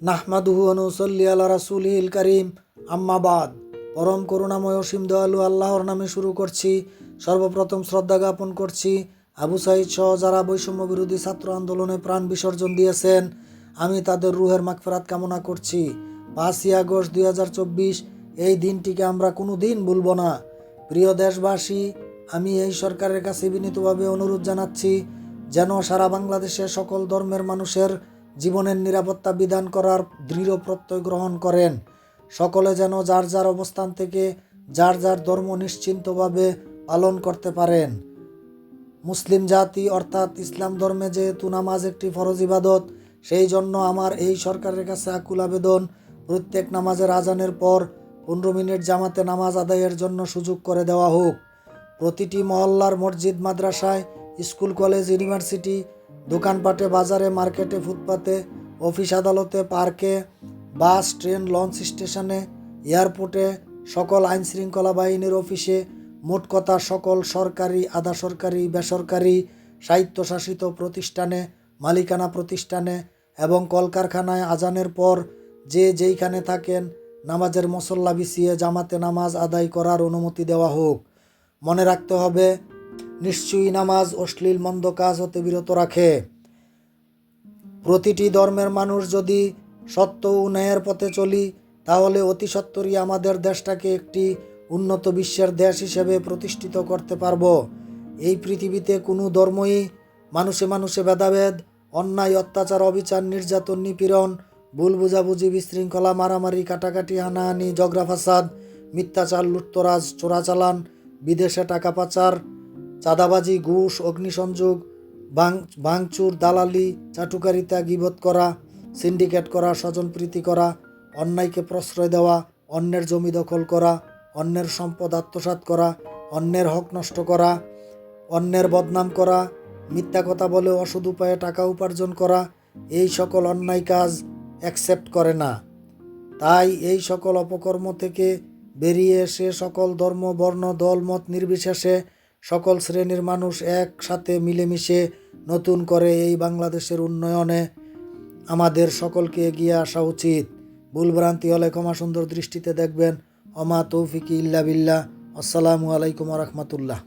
নাহমাদুহু অনুসল্লি আল্লাহ রাসুলহিল করিম। আম্মাবাদ পরম করুণাময় অসীম দয়ালু আল্লাহর নামে শুরু করছি। সর্বপ্রথম শ্রদ্ধা জ্ঞাপন করছি। আবু সাইদ সহ যারা বৈষম্য বিরোধী ছাত্র আন্দোলনে প্রাণ বিসর্জন দিয়েছেন, আমি তাদের রুহের মাগফেরাত কামনা করছি। পাঁচই আগস্ট দুই হাজার চব্বিশ, এই দিনটিকে আমরা কোনো দিন ভুলব না। প্রিয় দেশবাসী, আমি এই সরকারের কাছে বিনীতভাবে অনুরোধ জানাচ্ছি, যেন সারা বাংলাদেশে সকল ধর্মের মানুষের জীবনের নিরাপত্তা বিধান করার দৃঢ় প্রত্যয় গ্রহণ করেন। সকলে যেন যার যার অবস্থান থেকে যার যার ধর্ম নিশ্চিন্তভাবে পালন করতে পারেন। মুসলিম জাতি অর্থাৎ ইসলাম ধর্মে যেহেতু নামাজ একটি ফরজ ইবাদত, সেই জন্য আমার এই সরকারের কাছে আকুল আবেদন, প্রত্যেক নামাজের আজানের পর পনেরো মিনিট জামাতে নামাজ আদায়ের জন্য সুযোগ করে দেওয়া হোক। প্রতিটি মহল্লার মসজিদ, মাদ্রাসায়, স্কুল, কলেজ, ইউনিভার্সিটি দোকানপাটে, বাজারে, মার্কেটে, ফুটপাতে, অফিস আদালতে, পার্কে, বাস, ট্রেন, লঞ্চ স্টেশনে, এয়ারপোর্টে, সকল আইন শৃঙ্খলা বাহিনীর অফিসে, মোট কথা সকল সরকারি, আধা সরকারি, বেসরকারি, স্বায়ত্তশাসিত প্রতিষ্ঠানে, মালিকানা প্রতিষ্ঠানে এবং কলকারখানায় আজানের পর যে যেইখানে থাকেন, নামাজের মসল্লা বিছিয়ে জামাতে নামাজ আদায় করার অনুমতি দেওয়া হোক। মনে রাখতে হবে নিশ্চয়ই নামাজ অশ্লীল মন্দ কাজ হতে বিরত রাখে। প্রতিটি ধর্মের মানুষ যদি সত্য ও ন্যায়ের পথে চলি, তাহলে অতি সত্বরই আমাদের দেশটাকে একটি উন্নত বিশ্বের দেশ হিসেবে প্রতিষ্ঠিত করতে পারব। এই পৃথিবীতে কোনো ধর্মই মানুষে মানুষে ভেদাভেদ, অন্যায়, অত্যাচার, অবিচার, নির্যাতন, নিপীড়ন, ভুল বুঝাবুঝি, বিশৃঙ্খলা, মারামারি, কাটাকাটি, হানাহানি, ঝগড়া, ফাসাদ, মিথ্যাচার, লুটতরাজ, চোরাচালান, বিদেশে টাকা পাচার চাঁদাবাজি, ঘুষ, অগ্নিসংযোগ ভাঙ ভাঙচুর দালালি, চাটুকারিতা, গিবত করা, সিন্ডিকেট করা, স্বজনপ্রীতি করা, অন্যায়কে প্রশ্রয় দেওয়া, অন্যের জমি দখল করা, অন্যের সম্পদ আত্মসাৎ করা, অন্যের হক নষ্ট করা, অন্যের বদনাম করা, মিথ্যা কথা বলে অসদ উপায়ে টাকা উপার্জন করা, এই সকল অন্যায় কাজ অ্যাকসেপ্ট করে না। তাই এই সকল অপকর্ম থেকে বেরিয়ে এসে সকল ধর্ম, বর্ণ, দল, মত নির্বিশেষে সকল শ্রেণির মানুষ একসাথে মিলেমিশে নতুন করে এই বাংলাদেশের উন্নয়নে আমাদের সকলকে এগিয়ে আসা উচিত। ভুলভ্রান্তি হলে ক্ষমা সুন্দর দৃষ্টিতে দেখবেন। অমা তৌফিকি ইল্লা বিল্লা আসসালামু আলাইকুম রহমতুল্লাহ।